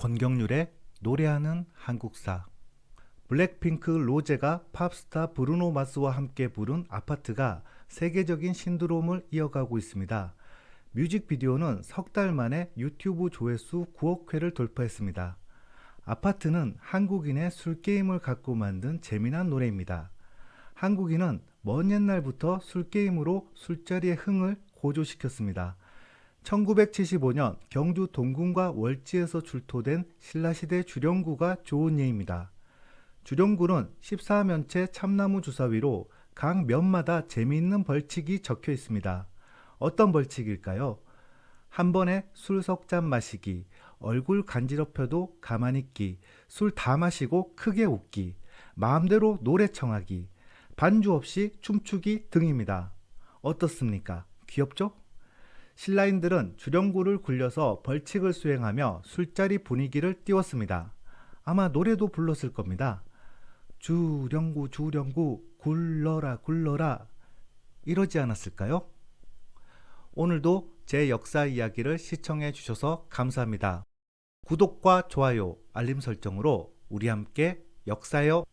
권경률의 노래하는 한국사 블랙핑크 로제가 팝스타 브루노 마스와 함께 부른 아파트가 세계적인 신드롬을 이어가고 있습니다. 뮤직비디오는 석 달 만에 유튜브 조회수 9억 회를 돌파했습니다. 아파트는 한국인의 술게임을 갖고 만든 재미난 노래입니다. 한국인은 먼 옛날부터 술게임으로 술자리의 흥을 고조시켰습니다. 1975년 경주 동궁과 월지에서 출토된 신라시대 주령구가 좋은 예입니다. 주령구는 14면체 참나무 주사위로 각 면마다 재미있는 벌칙이 적혀 있습니다. 어떤 벌칙일까요? 한 번에 술 석 잔 마시기, 얼굴 간지럽혀도 가만히 있기, 술 다 마시고 크게 웃기, 마음대로 노래 청하기, 반주 없이 춤추기 등입니다. 어떻습니까? 귀엽죠? 신라인들은 주령구를 굴려서 벌칙을 수행하며 술자리 분위기를 띄웠습니다. 아마 노래도 불렀을 겁니다. 주령구 주령구 굴러라 굴러라 이러지 않았을까요? 오늘도 제 역사 이야기를 시청해 주셔서 감사합니다. 구독과 좋아요, 알림 설정으로 우리 함께 역사여